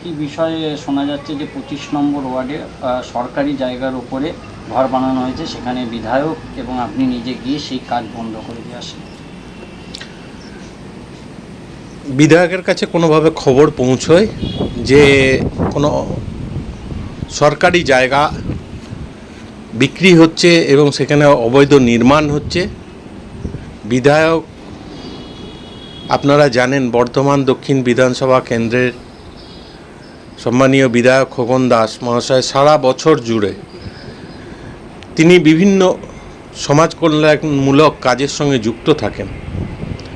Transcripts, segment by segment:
কি বিষয়ে শোনা যাচ্ছে যে পঁচিশ নম্বর ওয়ার্ডে সরকারি জায়গার উপরে ঘর বানানো হয়েছে, সেখানে বিধায়ক এবং আপনি নিজে গিয়ে সেই কাজ বন্ধ করে দিয়ে আসেন। বিধায়কের কাছে কোনোভাবে খবর পৌঁছয় যে কোনো সরকারি জায়গা বিক্রি হচ্ছে এবং সেখানে অবৈধ নির্মাণ হচ্ছে? বিধায়ক, আপনারা জানেন বর্ধমান দক্ষিণ বিধানসভা কেন্দ্রের সম্মানীয় বিধায়ক খোকন দাস মহাশয়, সারা বছর জুড়ে তিনি বিভিন্ন সমাজ কল্যাণমূলক কাজের সঙ্গে যুক্ত থাকেন।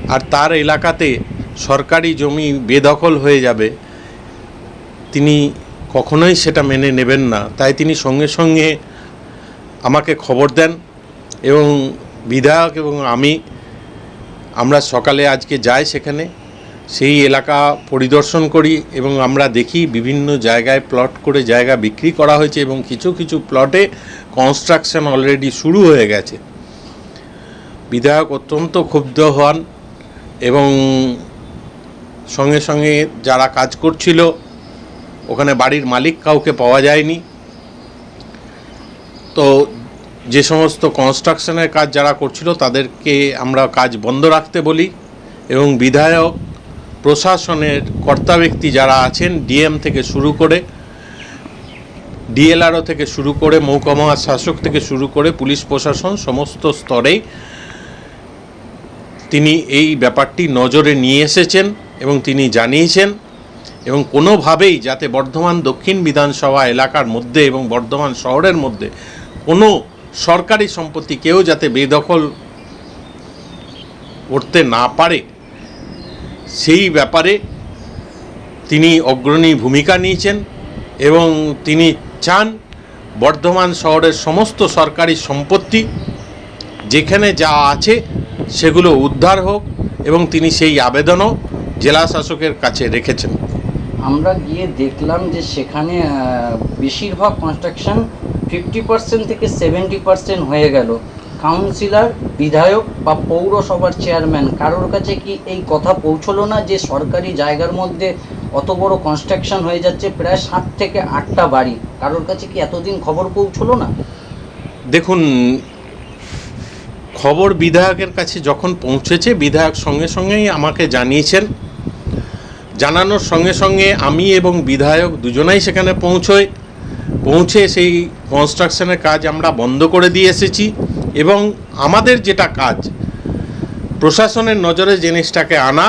আর তার এলাকাতে সরকারি জমি বেদখল হয়ে যাবে, তিনি কখনোই সেটা মেনে নেবেন না। তাই তিনি সঙ্গে সঙ্গে আমাকে খবর দেন এবং বিধায়ক এবং আমি, আমরা সকালে আজকে যাই সেখানে। সেই এলাকা পরিদর্শন করি এবং আমরা দেখি বিভিন্ন জায়গায় প্লট করে জায়গা বিক্রি করা হয়েছে এবং কিছু কিছু প্লটে কনস্ট্রাকশন অলরেডি শুরু হয়ে গেছে। বিধায়ক অত্যন্ত ক্ষুব্ধ হন এবং সঙ্গে সঙ্গে যারা কাজ করছিল, ওখানে বাড়ির মালিক কাউকে পাওয়া যায়নি। তো যে সমস্ত কনস্ট্রাকশনের কাজ যারা করছিল, তাদেরকে আমরা কাজ বন্ধ রাখতে বলি এবং বিধায়ক প্রশাসনের কর্তা ব্যক্তি যারা আছেন, ডিএম থেকে শুরু করে, ডিএলআরও থেকে শুরু করে, মহকুমা শাসক থেকে শুরু করে, পুলিশ প্রশাসন সমস্ত স্তরেই তিনি এই ব্যাপারটি নজরে নিয়ে এসেছেন এবং তিনি জানিয়েছেন এবং কোনোভাবেই যাতে বর্ধমান দক্ষিণ বিধানসভা এলাকার মধ্যে এবং বর্ধমান শহরের মধ্যে কোনো সরকারি সম্পত্তি কেউ যাতে বেদখল করতে না পারে সেই ব্যাপারে তিনি অগ্রণী ভূমিকা নিয়েছেন এবং তিনি চান বর্ধমান শহরের সমস্ত সরকারি সম্পত্তি যেখানে যা আছে সেগুলো উদ্ধার হোক এবং তিনি সেই আবেদনও জেলা শাসকের কাছে রেখেছেন। আমরা গিয়ে দেখলাম যে সেখানে বেশিরভাগ কনস্ট্রাকশন ফিফটি পার্সেন্ট থেকে সেভেন্টি পার্সেন্ট হয়ে গেল। কাউন্সিলর, বিধায়ক বা পৌরসভার চেয়ারম্যান, কারোর কাছে কি এই কথা পৌঁছলো না যে সরকারি জায়গার মধ্যে অত বড় কনস্ট্রাকশন হয়ে যাচ্ছে প্রায় সাত থেকে আটটা বাড়ি? কারোর কাছে কি এতদিন খবর পৌঁছলো না? দেখুন, খবর বিধায়কের কাছে যখন পৌঁছেছে, বিধায়ক সঙ্গে সঙ্গেই আমাকে জানিয়েছেন। জানানোর সঙ্গে সঙ্গে আমি এবং বিধায়ক দুজনাই সেখানে পৌঁছই। পৌঁছে সেই কনস্ট্রাকশনের কাজ আমরা বন্ধ করে দিয়ে এসেছি। এবং আমাদের যেটা কাজ, প্রশাসনের নজরে জিনিসটাকে আনা,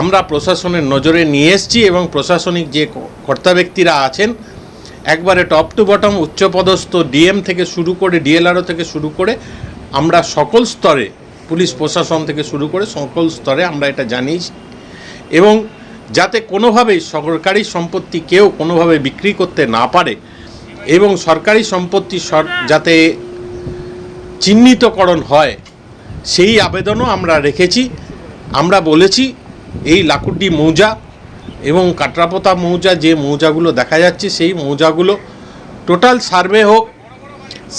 আমরা প্রশাসনের নজরে নিয়ে এসেছি এবং প্রশাসনিক যে কর্তা ব্যক্তিরা আছেন, একবারে টপ টু বটম উচ্চপদস্থ ডিএম থেকে শুরু করে ডিএলআরও থেকে শুরু করে, আমরা সকল স্তরে, পুলিশ প্রশাসন থেকে শুরু করে সকল স্তরে আমরা এটা জানিয়েছি। এবং যাতে কোনোভাবেই সরকারি সম্পত্তি কেউ কোনোভাবে বিক্রি করতে না পারে, এবং সরকারি সম্পত্তি যাতে চিহ্নিতকরণ হয়, সেই আবেদনও আমরা রেখেছি। আমরা বলেছি, এই লাকুড্ডি মৌজা এবং কাটরাপোতা মৌজা, যে মৌজাগুলো দেখা যাচ্ছে, সেই মৌজাগুলো টোটাল সার্ভে হোক,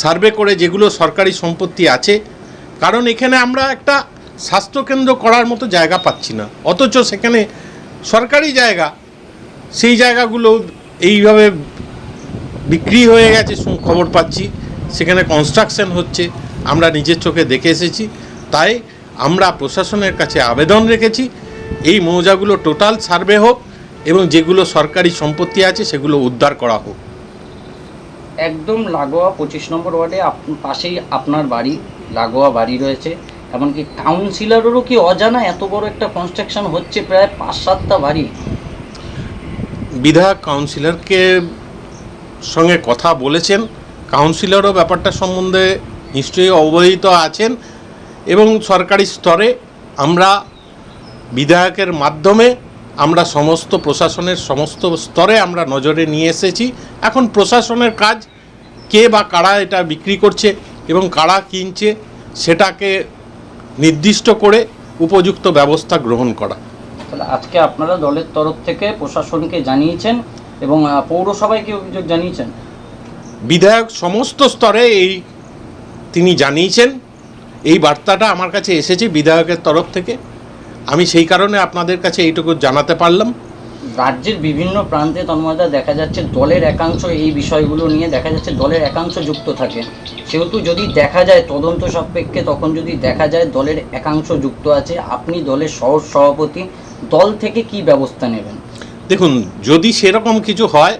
সার্ভে করে যেগুলো সরকারি সম্পত্তি আছে, কারণ এখানে আমরা একটা স্বাস্থ্যকেন্দ্র করার মতো জায়গা পাচ্ছি না। অথচ সেখানে সরকারি জায়গা, সেই জায়গাগুলো এইভাবে বিক্রি হয়ে গেছে, খবর পাচ্ছি। সেখানে কনস্ট্রাকশন হচ্ছে। আমরা নিজের চোখে দেখে এসেছি তাই আমরা প্রশাসনের কাছে আবেদন রেখেছি। এই মৌজাগুলো টোটাল সার্ভে হোক এবং যেগুলো সরকারি সম্পত্তি আছে সেগুলো উদ্ধার করা হোক। একদম লাগোয়া পঁচিশ নম্বর ওয়ার্ডে পাশেই আপনার বাড়ি লাগোয়া বাড়ি রয়েছে। এমনকি কাউন্সিলরেরও কি অজানা এত বড় একটা কনস্ট্রাকশন হচ্ছে প্রায় পাঁচ সাতটা বাড়ি? বিধায়ক কাউন্সিলরকে সঙ্গে কথা বলেছেন। কাউন্সিলরও ব্যাপারটা সম্বন্ধে নিশ্চয়ই অবহিত আছেন এবং সরকারি স্তরে আমরা বিধায়কের মাধ্যমে আমরা সমস্ত প্রশাসনের সমস্ত স্তরে আমরা নজরে নিয়ে এসেছি। এখন প্রশাসনের কাজ কে বা কারা এটা বিক্রি করছে এবং কারা কিনছে সেটাকে নির্দিষ্ট করে উপযুক্ত ব্যবস্থা গ্রহণ করা। তাহলে আজকে আপনারা দলের তরফ থেকে প্রশাসনকে জানিয়েছেন এবং পৌরসভায় কি অভিযোগ জানিয়েছেন? বিধায়ক সমস্ত স্তরে এই তিনি জানিয়েছেন এই বার্তাটা আমার কাছে এসেছে বিধায়কের তরফ থেকে। আমি সেই কারণে আপনাদের কাছে এইটুকু জানাতে পারলাম। রাজ্যের বিভিন্ন প্রান্তে তন্ময়দা দেখা যাচ্ছে দলের একাংশ এই বিষয়গুলো নিয়ে দেখা যাচ্ছে দলের একাংশ যুক্ত থাকে। সেহেতু যদি দেখা যায় তদন্ত সাপেক্ষে তখন যদি দেখা যায় দলের একাংশ যুক্ত আছে আপনি দলের সহ সভাপতি দল থেকে কি ব্যবস্থা নেবেন? দেখুন যদি সেরকম কিছু হয়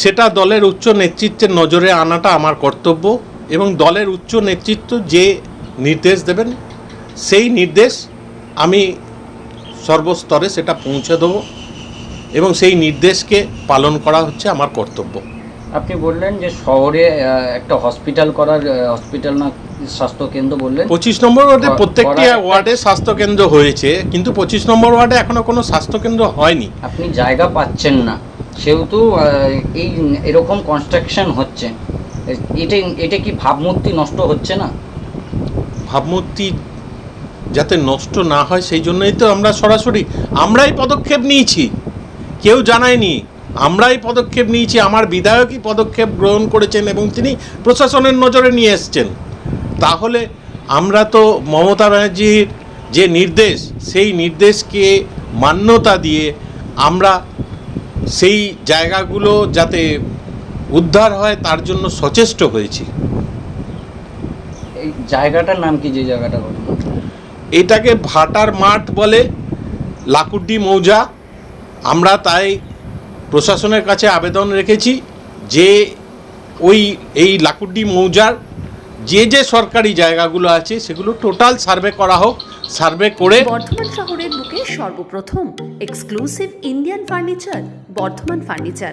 সেটা দলের উচ্চ নেতৃত্বের নজরে আনাটা আমার কর্তব্য। এবং দলের উচ্চ নেতৃত্ব যে নির্দেশ দেবেন সেই নির্দেশ আমি সর্বস্তরে সেটা পৌঁছে দেবো এবং সেই নির্দেশকে পালন করা হচ্ছে আমার কর্তব্য। আপনি বললেন যে শহরে একটা হসপিটাল করার হসপিটাল না স্বাস্থ্য কেন্দ্র বললেন। পঁচিশ নম্বর ওয়ার্ডে প্রত্যেকটি ওয়ার্ডে স্বাস্থ্যকেন্দ্র হয়েছে কিন্তু পঁচিশ নম্বর ওয়ার্ডে এখনও কোনো স্বাস্থ্যকেন্দ্র হয়নি। আপনি জায়গা পাচ্ছেন না সেহেতু এই এরকম কনস্ট্রাকশন হচ্ছে। এটা এটা কি ভাবমূর্তি নষ্ট হচ্ছে না? ভাবমূর্তি যাতে নষ্ট না হয়, সেই জন্যই তো আমরা সরাসরি, আমরাই পদক্ষেপ নিয়েছি। কেউ জানায়নি, আমরাই পদক্ষেপ নিয়েছি, আমার বিধায়কই পদক্ষেপ গ্রহণ করেছেন এবং তিনি প্রশাসনের নজরে নিয়ে এসছেন। তাহলে আমরা তো মমতা ব্যানার্জির যে নির্দেশ, সেই নির্দেশকে মান্যতা দিয়ে আমরা সেই জায়গাগুলো যাতে উদ্ধার হয় তার জন্য সচেষ্ট হয়েছি। এই জায়গাটার নাম কি যে জায়গাটা এটাকে ভাটার মাঠ বলে লাকুড্ডি মৌজা। আমরা তাই প্রশাসনের কাছে আবেদন রেখেছি যে ওই এই লাকুড্ডি মৌজার যে যে সরকারি জায়গাগুলো আছে সেগুলো টোটাল সার্ভে করা হোক সার্ভে করে বর্ধমান শহরের বুকে সর্বপ্রথম exclusive Indian furniture Bardhaman furniture.